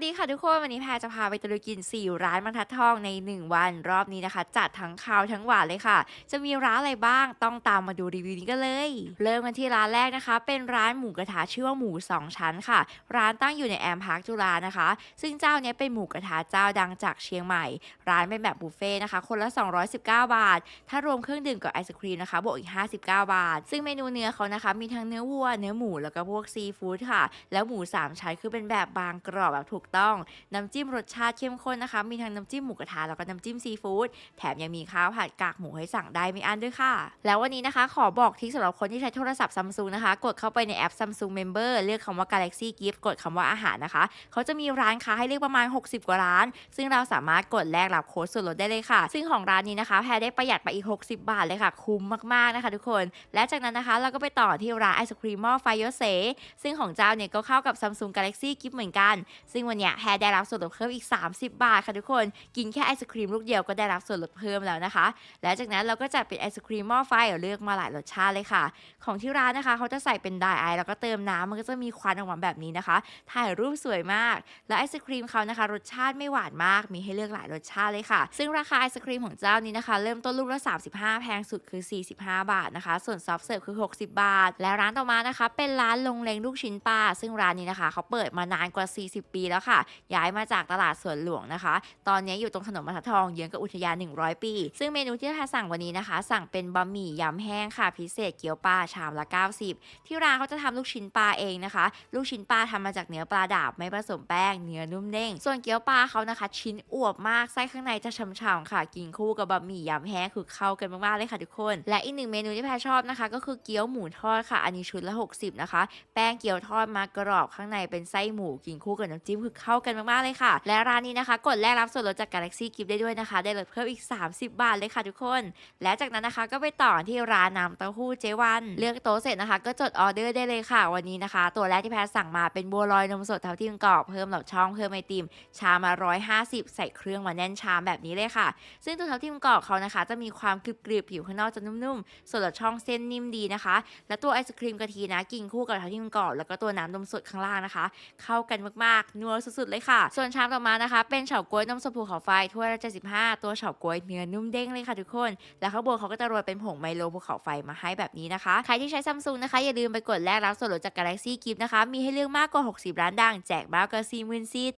สดีค่ะทุกคน วันนี้แพรจะพาไปตะลุยกิน 4 ร้านบรรทัดทองใน 1 วันรอบนี้นะคะ จัดทั้งคาวทั้งหวานเลยค่ะ จะมีร้านอะไรบ้างต้องตามมาดูรีวิวนี้กันเลย เริ่มกันที่ร้านแรกนะคะ เป็นร้านหมูกระทะชื่อว่าหมู 2 ชั้นค่ะ ร้านตั้งอยู่ในแอมพาร์คจุฬานะคะ ซึ่งเจ้าเนี้ยเป็นหมูกระทะเจ้าดังจากเชียงใหม่ ร้านเป็นแบบบุฟเฟ่ต์นะคะ คนละ 219 บาท ถ้ารวมเครื่องดื่มกับไอศครีมนะคะบวกอีก 59 บาท ซึ่งเมนูเนื้อเขานะคะ มีทั้งเนื้อวัวเนื้อหมูแล้วก็พวกซีฟู้ดค่ะ แล้วหมูสามชั้นคือเป็นแบบบางกรอบแบบถูกต้อง น้ำจิ้มรสชาติเข้มข้นนะคะ มีทั้งน้ำจิ้มหมูกระทะแล้วก็น้ำจิ้มซีฟู้ดแถมยังมีข้าวผัดกากหมูให้สั่งได้ไม่อั้นด้วยค่ะ แล้ววันนี้นะคะขอบอกทริกสำหรับคนที่ใช้โทรศัพท์ซัมซุงนะคะ กดเข้าไปในแอป Samsung Member เลือกคำว่า Galaxy Gift กดคำว่าอาหารนะคะ เขาจะมีร้านค้าให้เลือกประมาณ 60 กว่าร้าน ซึ่งเราสามารถกดแลกรับโค้ดส่วนลดได้เลยค่ะ ซึ่งของร้านนี้นะคะแพรได้ประหยัดไปอีก 60 บาทเลยค่ะ คุ้มมากๆนะคะ ทุกคน และจากนั้นนะคะเราก็ไปต่อที่ร้านไอศครีมหม้อไฟโยเซซึ่งของเจ้าเนี่ยก็เข้ากับ Samsung Galaxy Gift เหมือนกัน ซึ่งวันเนี้ยแพรได้รับส่วนลดเพิ่มอีก 30 บาทค่ะทุกคน กินแค่ไอศครีมลูกเดียวก็ได้รับส่วนลดเพิ่มแล้วนะคะ และจากนั้นเราก็จัดเป็นไอศครีมหม้อไฟเลือกมาหลายรสชาติเลยค่ะ ของที่ร้านนะคะเขาจะใส่เป็นไดไอแล้วก็เติมน้ำมันก็จะมีควันออกมาแบบนี้นะคะ ถ่ายรูปสวยมาก และไอศครีมเขานะคะ รสชาติไม่หวานมาก มีให้เลือกหลายรสชาติเลยค่ะ ซึ่งราคาไอศครีมของเจ้านี้นะคะ เริ่มต้นลูกละ 35 แพงสุดคือ 45 บาทนะคะ ส่วนซอฟต์เสิร์ฟคือ 60 บาท และร้านต่อมานะคะ เป็นร้านลงเลงลูกชิ้นปลาซึ่งร้านนี้นะคะเขาเปิดมานานกว่า 40 ปีแล้วค่ะ ย้ายมาจากตลาดสวนหลวงนะคะ ตอนนี้อยู่ตรงถนนบรรทัดทองเยื้องกับอุทยาน 100 ปี ซึ่งเมนูที่แพรสั่งวันนี้นะคะ สั่งเป็นบะหมี่ยำแห้งค่ะ พิเศษเกี๊ยวปลาชามละ 90 ที่ร้านเขาจะทำลูกชิ้นปลาเองนะคะ ลูกชิ้นปลาทำมาจากเนื้อปลาดาบไม่ผสมแป้งเนื้อนุ่มเด้งส่วนเกี๊ยวปลาเขานะคะ ชิ้นอวบมากไส้ข้างในจะฉ่ำๆค่ะ กินคู่กับบะหมี่ยำแห้งคือเข้ากันมากๆเลยค่ะทุกคน และอีกหนึ่งเมนูที่แพรชอบนะคะ ก็คือเกี๊ยวหมูทอดค่ะ อันนี้ชุดละ 60 นะคะ แป้งเกี๊ยวทอดมากรอบข้างในเป็นไส้หมูกินคู่กับน้ำจิ้มคือเข้ากันมากๆเลยค่ะ และร้านนี้นะคะ กดแลกรับส่วนลดจาก Galaxy Gift ได้ด้วยนะคะ ได้ลดเพิ่มอีก 30 บาทเลยค่ะทุกคน และจากนั้นนะคะก็ไปต่อที่ร้านน้ำเต้าหู้เจวัน เลือกโต๊ะเสร็จนะคะ ก็จดออเดอร์ได้เลยค่ะ วันนี้นะคะ ตัวแรกที่แพรสั่งมาเป็นบัวลอยนมสดเท่าที่กรอบเพิ่มเหล่าช่องเพิ่มไอติมชามมา150 ใส่เครื่องมาแน่นชามแบบนี้เลยค่ะ ซึ่งตัวเท่าที่กรอบเขานะคะ จะมีความกรึบๆผิวข้างนอกจะนุ่มๆส่วนเหล่าช่องเส้นนิ่มดีนะคะ และตัวไอศครีมกะทินะกินคู่กับเท่าที่กรอบแล้วก็ตัวน้ำนมสดข้างล่างนะคะ เข้ากันมากๆนัวสุดๆเลยค่ะ ส่วนชามต่อมานะคะ เป็นเฉาก๊วยนมสมพูเขาไฟถ้วยละ75 ตัวเฉาก๊วยเนื้อนุ่มเด้งเลยค่ะทุกคน แล้วข้างบนเขาก็จะโรยเป็นผงไมโลภูเขาไฟมาให้แบบนี้นะคะ ใครที่ใช้ซัมซุงนะคะ อย่าลืมไปกดแลกรับส่วนลดจาก Galaxy Gift นะคะ มีให้เลือกมากกว่า 60 ร้านดัง แจกมากกว่า40,000ซีท